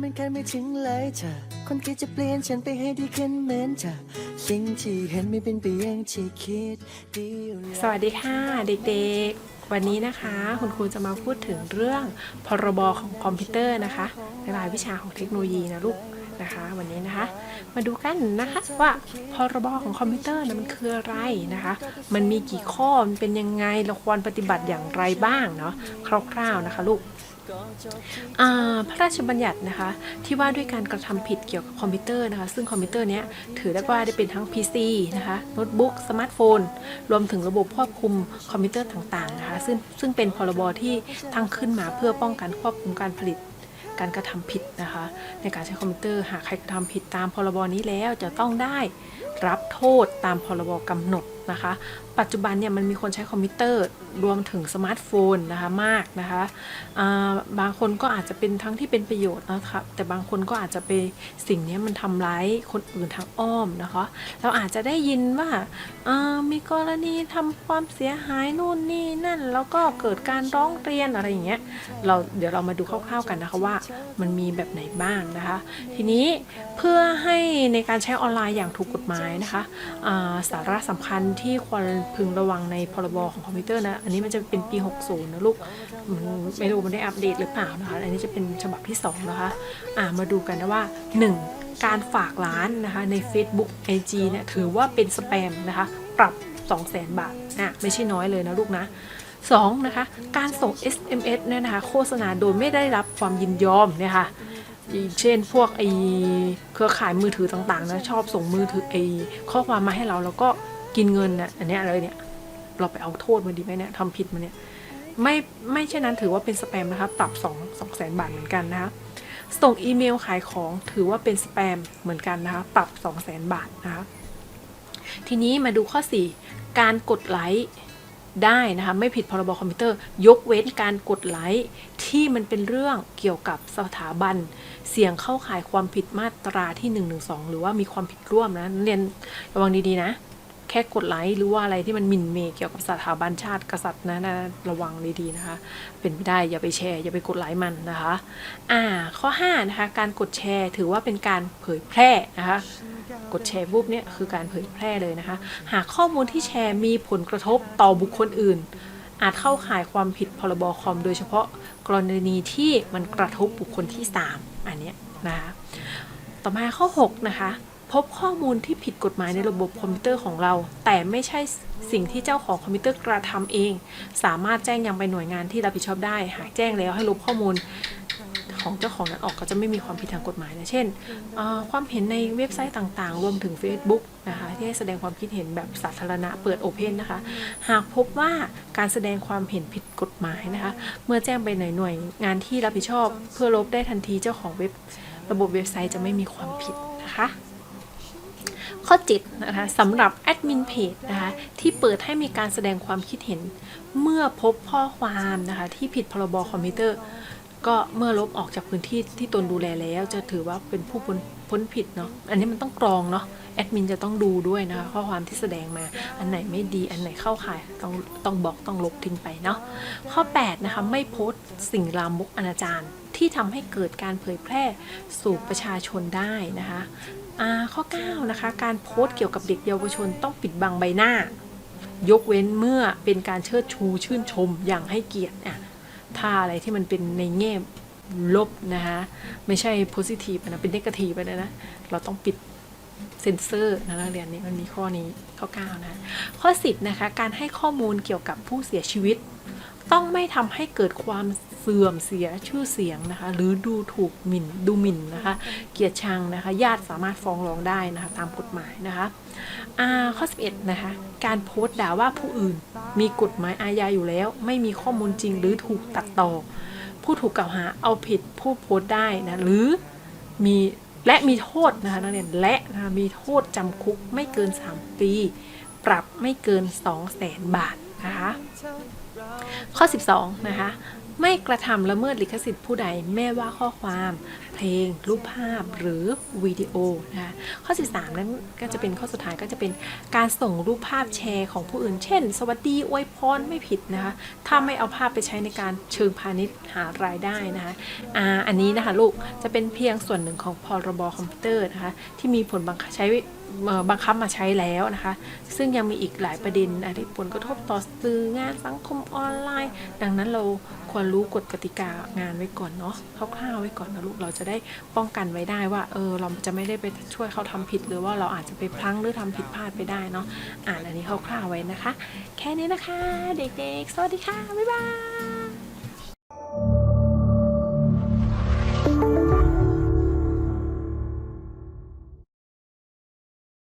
ไม่ถึงเลยเธอ คนที่จะเปลี่ยนฉันไปให้ดีขึ้นเหมือนเธอ สิ่งที่เห็นไม่เป็นไปอย่างที่คิดดีอยู่แล้ว สวัสดีค่ะเด็กๆ วันนี้นะคะคุณครูจะมาพูดถึงเรื่องพรบของคอมพิวเตอร์นะคะในรายวิชาของเทคโนโลยีนะลูกนะคะ วันนี้นะคะ มาดูกันนะคะว่าพรบของคอมพิวเตอร์นะมันคืออะไรนะคะ มันมีกี่ข้อมันเป็นยังไงเราควรปฏิบัติอย่างไรบ้างเนาะคร่าวๆนะคะลูก พระราชบัญญัตินะคะที่ว่าด้วยการกระทำผิดเกี่ยวกับคอมพิวเตอร์นะคะ ซึ่งคอมพิวเตอร์เนี้ยถือได้ว่าได้เป็นทั้ง PC นะคะโน้ตบุ๊กสมาร์ทโฟน รวมถึงระบบควบคุมคอมพิวเตอร์ต่างๆนะคะซึ่งซึ่งเป็นพรบที่ตั้งขึ้นมาเพื่อป้องกันควบคุมการผลิตการกระทำผิดนะคะ ในการใช้คอมพิวเตอร์หากใครกระทำผิดตามพรบนี้แล้วจะต้องได้รับโทษตามพรบกำหนด นะคะ ปัจจุบันเนี่ยมันมีคนใช้คอมพิวเตอร์รวมถึงสมาร์ทโฟนนะคะมากนะคะาบางคนก็อาจจะเป็นทั้งที่เป็นประโยชน์นะคะแต่บางคนก็อาจจะไปสิ่งนี้มันทำร้ายคนอื่นทางอ้อมนะคะ เราอาจจะได้ยินว่าามีกรณีทำความเสียหายนู่นนี่นั่น แล้วก็เกิดการร้องเรียนอะไรอย่างเงี้ยเราเดี๋ยวเรามาดูคร่าวๆกันนะคะว่ามันมีแบบไหนบ้างนะคะ ทีนี้เพื่อให้ในการใช้ออนไลน์อย่างถูกกฎหมายนะคะาสาระสำคัญที่ควรพึงระวังในพรบของคอมพิวเตอร์นะ อันนี้มันจะเป็นปี 60 นะลูกมันไม่รู้มันได้อัปเดตหรือเปล่านะคะ อันนี้จะเป็นฉบับที่ 2 นะคะ อ่ามาดูกันนะว่า 1. การฝากร้านนะคะ ใน Facebook IG เนี่ยถือว่าเป็นสแปมนะคะ ปรับ 200,000 บาทนะไม่ใช่น้อยเลยนะลูกนะ 2. นะคะ การส่ง SMS เนี่ยนะคะ โฆษณาโดยไม่ได้รับความยินยอมเนี่ยค่ะเช่นพวกไอเครือข่ายมือถือต่างๆนะชอบส่งมือถือไอข้อความมาให้เราแล้วก็ กินเงินน่ะอันเนี้ยอะไรเนี่ย เราไปเอาโทษมันดีไหมเนี่ยทำผิดมันเนี่ย ไม่ไม่เช่นนั้นถือว่าเป็นสแปมนะคะปรับ2 2แสนบาทเหมือนกันนะคะส่งอีเมลขายของถือว่าเป็นสแปมเหมือนกันนะคะ ปรับ2แสนบาทนะคะ ทีนี้มาดูข้อ 4 การกดไลค์ได้นะคะไม่ผิดพรบคอมพิวเตอร์ ยกเว้นการกดไลค์ที่มันเป็นเรื่องเกี่ยวกับสถาบัน เสี่ยงเข้าข่ายความผิดมาตราที่ 112 หรือว่ามีความผิดร่วมนะนักเรียนระวังดีๆนะ แค่กดไลค์หรือว่าอะไรที่มันหมิ่นเมเกี่ยวกับสถาบันชาติกษัตริย์นะนะระวังดีๆนะคะ เป็นไม่ได้อย่าไปแชร์อย่าไปกดไลค์มันนะคะอ่าข้อ5นะคะการกดแชร์ถือว่าเป็นการเผยแพร่นะคะกดแชร์ปุ๊บเนี่ยคือการเผยแพร่เลยนะคะ หากข้อมูลที่แชร์มีผลกระทบต่อบุคคลอื่น อาจเข้าข่ายความผิดพรบคอม โดยเฉพาะกรณีที่มันกระทบบุคคลที่ 3 อันเนี้ยนะคะต่อมาข้อ 6 นะคะ พบข้อมูลที่ผิดกฎหมายในระบบคอมพิวเตอร์ของเรา แต่ไม่ใช่สิ่งที่เจ้าของคอมพิวเตอร์กระทำเอง สามารถแจ้งยังไปหน่วยงานที่รับผิดชอบได้ หากแจ้งแล้วให้ลบข้อมูลของเจ้าของนั้นออกก็จะไม่มีความผิดทางกฎหมายนะ เช่น ความเห็นในเว็บไซต์ต่างๆ รวมถึง Facebook นะคะที่ให้แสดงความคิดเห็นแบบสาธารณะเปิดโอเพนนะคะ หากพบว่าการแสดงความเห็นผิดกฎหมายนะคะ เมื่อแจ้งไปหน่วยหน่วยงานที่รับผิดชอบ เพื่อลบได้ทันทีเจ้าของเว็บระบบเว็บไซต์จะไม่มีความผิดนะคะ ข้อ7นะคะสำหรับแอดมินเพจนะคะที่เปิดให้มีการแสดงความคิดเห็น เมื่อพบข้อความนะคะที่ผิดพรบคอมพิวเตอร์ ก็เมื่อลบออกจากพื้นที่ที่ตนดูแลแล้วจะถือว่าเป็นผู้พ้นพ้นผิดเนาะ อันนี้มันต้องกรองเนาะ แอดมินจะต้องดูด้วยนะคะข้อความที่แสดงมา อันไหนไม่ดี อันไหนเข้าข่ายต้องต้องบอกต้องลบทิ้งไปเนาะ ข้อ 8 นะคะ ไม่โพสต์สิ่งลามกอนาจารที่ทำให้เกิดการเผยแพร่สู่ประชาชนได้นะคะอ่าข้อ 9 นะคะ การโพสต์เกี่ยวกับเด็กเยาวชนต้องปิดบังใบหน้า ยกเว้นเมื่อเป็นการเชิดชูชื่นชมอย่างให้เกียรติอะ ถ้าอะไรที่มันเป็นในแง่ลบนะคะไม่ใช่ positive นะเป็น negative ไปเลยนะเราต้องปิดเซนเซอร์นะนักเรียนนี้มันมีข้อนี้ข้อ9นะข้อ 10 นะคะ การให้ข้อมูลเกี่ยวกับผู้เสียชีวิต ต้องไม่ทำให้เกิดความ เสื่อมเสียชื่อเสียงนะคะ หรือดูถูกหมิ่นดูหมิ่นนะคะ เกียดชังนะคะ ญาติสามารถฟ้องร้องได้นะคะ ตามกฎหมายนะคะอ่าข้อ 11 นะคะ การโพสต์ด่าว่าผู้อื่น มีกฎหมายอาญาอยู่แล้ว ไม่มีข้อมูลจริงหรือถูกตัดต่อ ผู้ถูกกล่าวหาเอาผิดผู้โพสต์ได้นะหรือมีและมีโทษนะคะนักเรียนและนะะมีโทษจำคุกไม่เกิน 3 ปี ปรับไม่เกิน 2 0 0 0 0 0บาทนะคะข้อ 12 นะคะ ไม่กระทำละเมิดลิขสิทธิ์ผู้ใดแม้ว่าข้อความ เพลง รูปภาพหรือวิดีโอนะคะข้อ 13 นั้นก็จะเป็นข้อสุดท้ายก็จะเป็นการส่งรูปภาพแชร์ของผู้อื่น เช่น สวัสดีอวยพรไม่ผิดนะคะถ้าไม่เอาภาพไปใช้ในการเชิงพาณิชย์หารายได้นะคะอ่าอันนี้นะคะลูกจะเป็นเพียงส่วนหนึ่งของพรบคอมพิวเตอร์นะคะที่มีผลบังคับใช้บังคับมาใช้แล้วนะคะ ซึ่งยังมีอีกหลายประเด็นอาทิผลกระทบต่อสื่องานสังคมออนไลน์ ดังนั้นเราควรรู้กฎกติกางานไว้ก่อนเนาะคร่าวๆไว้ก่อนนะลูกเราจะได้ป้องกันไว้ได้ว่าเออเราจะไม่ได้ไปช่วยเขาทำผิด หรือว่าเราอาจจะไปพลั้งหรือทำผิดพลาดไปได้เนาะอ่านอันนี้คร่าวๆไว้นะคะ แค่นี้นะคะ เด็กๆ สวัสดีค่ะ บ๊ายบาย